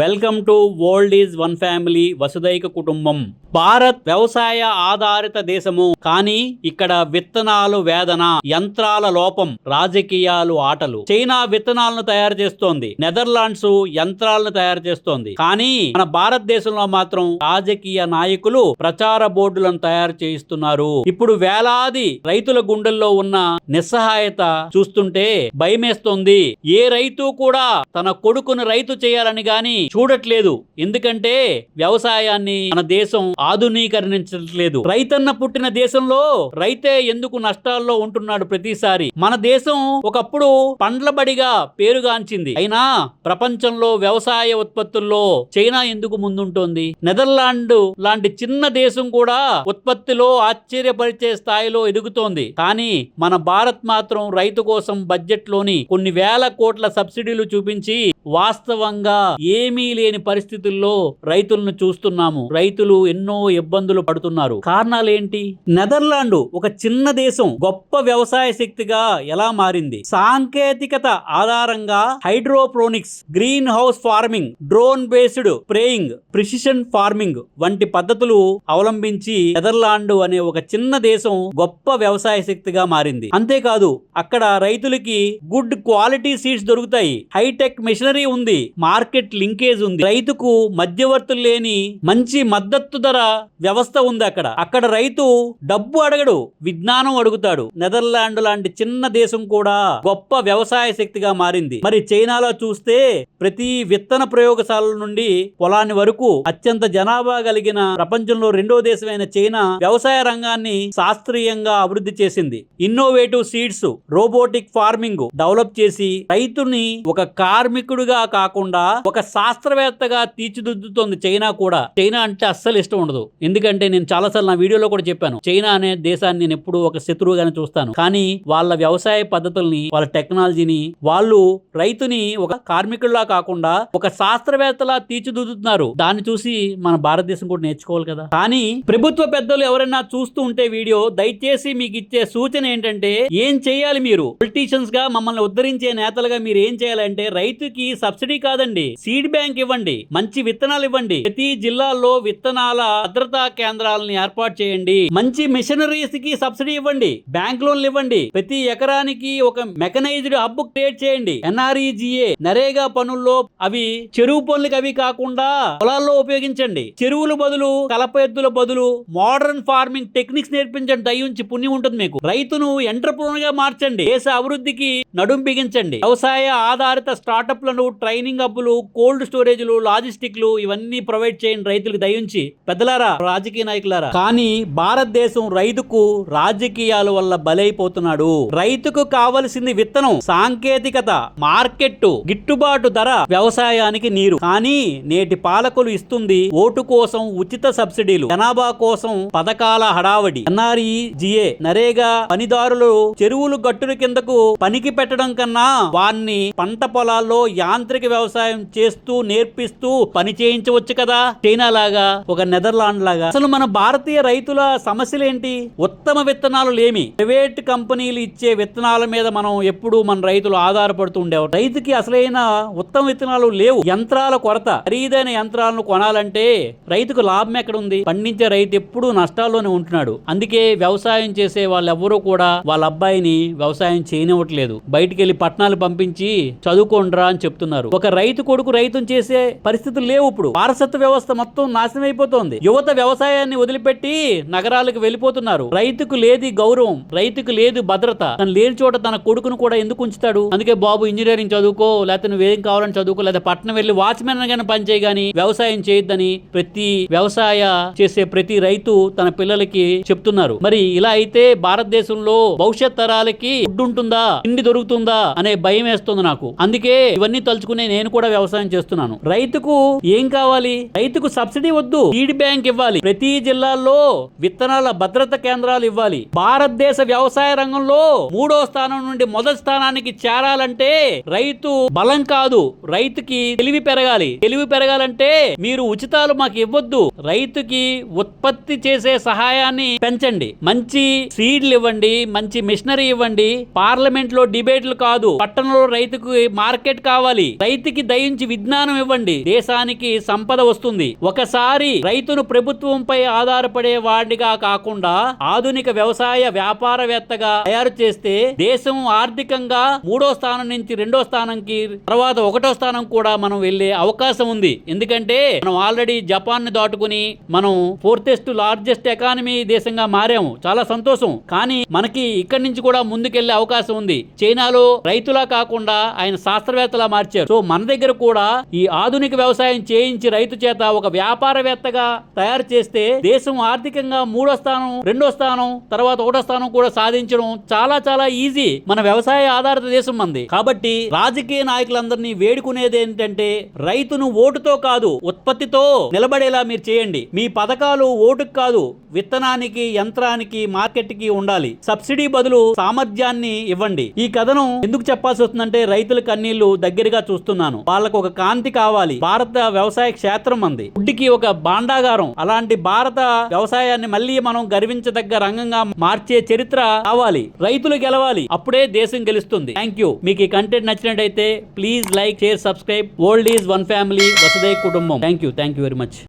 Welcome to world is one family వసుదైక కుటుంబం భారత్ వ్యవసాయ ఆధారిత దేశము కానీ ఇక్కడ విత్తనాలు వేదన యంత్రాల లోపం రాజకీయాలు ఆటలు. చైనా విత్తనాలను తయారు చేస్తోంది. నెదర్లాండ్స్ యంత్రాలను తయారు చేస్తోంది. కానీ మన భారతదేశంలో మాత్రం రాజకీయ నాయకులు ప్రచార బోర్డులను తయారు చేయిస్తున్నారు. ఇప్పుడు వేలాది రైతుల గుండెల్లో ఉన్న నిస్సహాయత చూస్తుంటే భయమేస్తోంది. ఏ రైతు కూడా తన కొడుకును రైతు చేయాలని గాని చూడట్లేదు. ఎందుకంటే వ్యవసాయాన్ని మన దేశం ఆధునీకరించట్లేదు. రైతన్న పుట్టిన దేశంలో రైతే ఎందుకు నష్టాల్లో ఉంటున్నాడు ప్రతిసారి? మన దేశం ఒకప్పుడు పండ్ల బడిగా పేరుగాంచింది. అయినా ప్రపంచంలో వ్యవసాయ ఉత్పత్తుల్లో చైనా ఎందుకు ముందుంటోంది? నెదర్లాండ్ లాంటి చిన్న దేశం కూడా ఉత్పత్తిలో ఆశ్చర్యపరిచే స్థాయిలో ఎదుగుతోంది. కానీ మన భారత్ మాత్రం రైతు కోసం బడ్జెట్లోని కొన్ని వేల కోట్ల సబ్సిడీలు చూపించి వాస్తవంగా ఏమి లేని పరిస్థితుల్లో రైతులను చూస్తున్నాము. రైతులు ఎన్నో ఇబ్బందులు పడుతున్నారు. కారణాలేంటి? నెదర్లాండ్ ఒక చిన్న దేశం గొప్ప వ్యవసాయ శక్తిగా ఎలా మారింది? సాంకేతికత ఆధారంగా hydroponics greenhouse farming drone based spraying precision farming వంటి పద్ధతులు అవలంబించి నెదర్లాండ్ అనే ఒక చిన్న దేశం గొప్ప వ్యవసాయ శక్తిగా మారింది. అంతేకాదు అక్కడ రైతులకి గుడ్ క్వాలిటీ సీడ్స్ దొరుకుతాయి. హైటెక్ మిషనరీ ఉంది. మార్కెట్ లింక్ లింకేజ్ ఉంది. రైతుకు మధ్యవర్తులు లేని మంచి మద్దతు ధర వ్యవస్థ ఉంది అక్కడ. అక్కడ రైతు డబ్బు అడగడు విజ్ఞానం అడుగుతాడు. నెదర్లాండ్ లాంటి చిన్న దేశం కూడా గొప్ప వ్యవసాయ శక్తిగా మారింది. మరి చైనాలో చూస్తే ప్రతి విత్తన ప్రయోగశాల నుండి పొలాన్ని వరకు అత్యంత జనాభా కలిగిన ప్రపంచంలో రెండో దేశమైన చైనా వ్యవసాయ రంగాన్ని శాస్త్రీయంగా అభివృద్ధి చేసింది. Innovative seeds robotic farming develop చేసి రైతుని ఒక కార్మికుడిగా కాకుండా ఒక శాస్త్రవేత్తగా తీర్చిదిద్దుతోంది చైనా కూడా. చైనా అంటే అస్సలు ఇష్టం ఉండదు. ఎందుకంటే నేను చాలాసార్లు నా వీడియోలో కూడా చెప్పాను. చైనా అనే దేశాన్ని నేను ఎప్పుడూ ఒక శత్రువుగానే చూస్తాను. కానీ వాళ్ళ వ్యవసాయ పద్ధతుల్ని వాళ్ళ టెక్నాలజీని వాళ్ళు రైతుని ఒక కార్మికుల్లా కాకుండా ఒక శాస్త్రవేత్తలా తీర్చిదిద్దుతున్నారు. దాన్ని చూసి మన భారతదేశం కూడా నేర్చుకోవాలి కదా. కానీ ప్రభుత్వ పెద్దలు ఎవరైనా చూస్తూ ఉంటే వీడియో దయచేసి మీకు ఇచ్చే సూచన ఏంటంటే ఏం చేయాలి మీరు? పొలిటీషియన్స్గా మమ్మల్ని ఉద్ధరించే నేతలుగా మీరు ఏం చేయాలంటే రైతుకి సబ్సిడీ కాదండి సీడ్ బ్యాంక్ ఇవ్వండి మంచి విత్తనాలు ఇవ్వండి. ప్రతి జిల్లాల్లో విత్తనాల భద్రతా కేంద్రాలను ఏర్పాటు చేయండి. మంచి మిషనరీస్కి సబ్సిడీ ఇవ్వండి బ్యాంక్ లోన్లు ఇవ్వండి. ప్రతి ఎకరానికి ఒక మెకనైజ్డ్ హబ్ క్రియేట్ చేయండి. ఎన్ఆర్ఈజిఏ నరేగా పనుల్లో అవి చెరువు పనులకు అవి కాకుండా పొలాల్లో ఉపయోగించండి. చెరువుల బదులు కలప ఎద్దుల బదులు మోడర్న్ ఫార్మింగ్ టెక్నిక్స్ నేర్పించండి. దయ్యుంచి పుణ్యం ఉంటుంది మీకు. రైతును ఎంటర్ప్రోనర్గా మార్చండి. దేశ అభివృద్ధికి నడుం బిగించండి. వ్యవసాయ ఆధారిత స్టార్టప్లను ట్రైనింగ్ అప్పులు కోల్డ్ స్టోరేజ్లు లాజిస్టిక్లు ఇవన్నీ ప్రొవైడ్ చేయండి రైతులకు దయించి పెద్దలారా రాజకీయ నాయకులారా. కానీ భారతదేశం రైతుకు రాజకీయాల వల్ల బలైపోతున్నాడు. రైతుకు కావలసింది విత్తనం సాంకేతికత మార్కెట్ గిట్టుబాటు ధర వ్యవసాయానికి నీరు. కానీ నేటి పాలకులు ఇస్తుంది ఓటు కోసం ఉచిత సబ్సిడీలు జనాభా కోసం పథకాల హడావడి. ఎన్ఆర్ఈజిఏ నరేగా పనిదారులు చెరువులు గట్టుల కిందకు పనికి పెట్టడం కన్నా వారిని పంట పొలాల్లో యాంత్రిక వ్యవసాయం చేస్తూ నేర్పిస్తూ పని చేయించవచ్చు కదా? చైనా లాగా ఒక నెదర్లాండ్ లాగా అసలు మన భారతీయ రైతుల సమస్యలు ఏంటి ఉత్తమ విత్తనాలు లేమి. ప్రైవేట్ కంపెనీలు ఇచ్చే విత్తనాల మీద మనం ఎప్పుడు మన రైతులు ఆధారపడుతూ ఉండేవారు. రైతుకి అసలైన ఉత్తమ విత్తనాలు లేవు. యంత్రాల కొరత. ఖరీదైన యంత్రాలను కొనాలంటే రైతుకు లాభం ఎక్కడ ఉంది పండించే రైతు ఎప్పుడూ నష్టాల్లోనే ఉంటున్నాడు. అందుకే వ్యవసాయం చేసే వాళ్ళెవ్వరూ కూడా వాళ్ళ అబ్బాయిని వ్యవసాయం చేయనివ్వట్లేదు. బయటికి వెళ్ళి పట్టణాలు పంపించి చదువుకోండ్రా అని చెప్తున్నారు. ఒక రైతు కొడుకు రైతును చేసే పరిస్థితులు లేవు ఇప్పుడు. వారసత్వ వ్యవస్థ మొత్తం నాశనం అయిపోతోంది. యువత వ్యవసాయాన్ని వదిలిపెట్టి నగరాలకు వెళ్ళిపోతున్నారు. రైతుకు లేది గౌరవం రైతుకు లేదు భద్రత. తను లేని చోట తన కొడుకును కూడా ఎందుకు ఉంచుతాడు? అందుకే బాబు ఇంజనీరింగ్ చదువుకో లేకపోతే నువ్వేం కావాలని చదువుకో లేదా పట్టణం వెళ్ళి వాచ్మెన్ గానీ పనిచేయ గానీ వ్యవసాయం చేయొద్దని ప్రతి వ్యవసాయ చేసే ప్రతి రైతు తన పిల్లలకి చెప్తున్నారు. మరి ఇలా అయితే భారతదేశంలో భవిష్యత్ తరాలకి ఫుడ్ ఉంటుందా? తిండి దొరుకుతుందా? అనే భయం వేస్తుంది నాకు. అందుకే ఇవన్నీ తలుచుకునే నేను కూడా వ్యవసాయం చేస్తున్నాను. రైతుకు ఏం కావాలి? రైతుకు సబ్సిడీ వద్దు సీడ్ బ్యాంక్ ఇవ్వాలి. ప్రతి జిల్లాల్లో విత్తనాల భద్రత కేంద్రాలు ఇవ్వాలి. భారతదేశ వ్యవసాయ రంగంలో మూడో స్థానం నుండి మొదటి స్థానానికి చేరాలంటే రైతు బలం కాదు. రైతుకి తెలివి పెరగాలి. తెలివి పెరగాలంటే మీరు ఉచితాలు మాకు ఇవ్వద్దు. రైతుకి ఉత్పత్తి చేసే సహాయాన్ని పెంచండి. మంచి సీడ్లు ఇవ్వండి మంచి మిషనరీ ఇవ్వండి. పార్లమెంట్లో డిబేట్లు కాదు. పట్టణంలో రైతుకు మార్కెట్ కావాలి. రైతుకి దయించి విజ్ఞానం విత్తనం ఇవ్వండి. దేశానికి సంపద వస్తుంది. ఒకసారి రైతును ప్రభుత్వంపై ఆధారపడే వాడిగా కాకుండా ఆధునిక వ్యవసాయ వ్యాపారవేత్తగా తయారు చేస్తే దేశం ఆర్థికంగా మూడో స్థానం నుంచి రెండో స్థానంకి తర్వాత ఒకటో స్థానం కూడా మనం వెళ్ళే అవకాశం ఉంది. ఎందుకంటే మనం ఆల్రెడీ జపాన్ని దాటుకుని మనం ఫోర్తెస్ట్ లార్జెస్ట్ ఎకానమీ దేశంగా మారాము. చాలా సంతోషం. కానీ మనకి ఇక్కడి నుంచి కూడా ముందుకెళ్ళే అవకాశం ఉంది. చైనాలో రైతులా కాకుండా ఆయన శాస్త్రవేత్తలా మార్చారు. సో మన దగ్గర కూడా ఈ ఆధునిక వ్యవసాయం చేయించి రైతు చేత ఒక వ్యాపారవేత్తగా తయారు చేస్తే దేశం ఆర్థికంగా మూడో స్థానం రెండో స్థానం తర్వాత ఒకటో స్థానం కూడా సాధించడం చాలా చాలా ఈజీ. మన వ్యవసాయ ఆధారిత దేశం మంది. కాబట్టి రాజకీయ నాయకులందరినీ వేడుకునేది ఏంటంటే రైతును ఓటుతో కాదు ఉత్పత్తితో నిలబడేలా మీరు చేయండి. మీ పథకాలు ఓటుకు కాదు విత్తనానికి యంత్రానికి మార్కెట్కి ఉండాలి. సబ్సిడీ బదులు సామర్థ్యాన్ని ఇవ్వండి. ఈ కథను ఎందుకు చెప్పాల్సి వస్తుందంటే రైతుల కన్నీళ్ళు దగ్గరగా చూస్తున్నాను. వాళ్ళకు ఒక కాంతి కావాలి. భారత వ్యవసాయ క్షేత్రం అంది. ఫుడ్కి ఒక భాండాగారం అలాంటి భారత వ్యవసాయాన్ని మళ్ళీ మనం గర్వించదగ్గ రంగంగా మార్చే చరిత్ర కావాలి. రైతులు గెలవాలి. అప్పుడే దేశం గెలుస్తుంది. థ్యాంక్ యూ మీకు ఈ కంటెంట్ నచ్చినట్టయితే please like share subscribe world is one family వసుదై కుటుంబం. Thank you thank you very much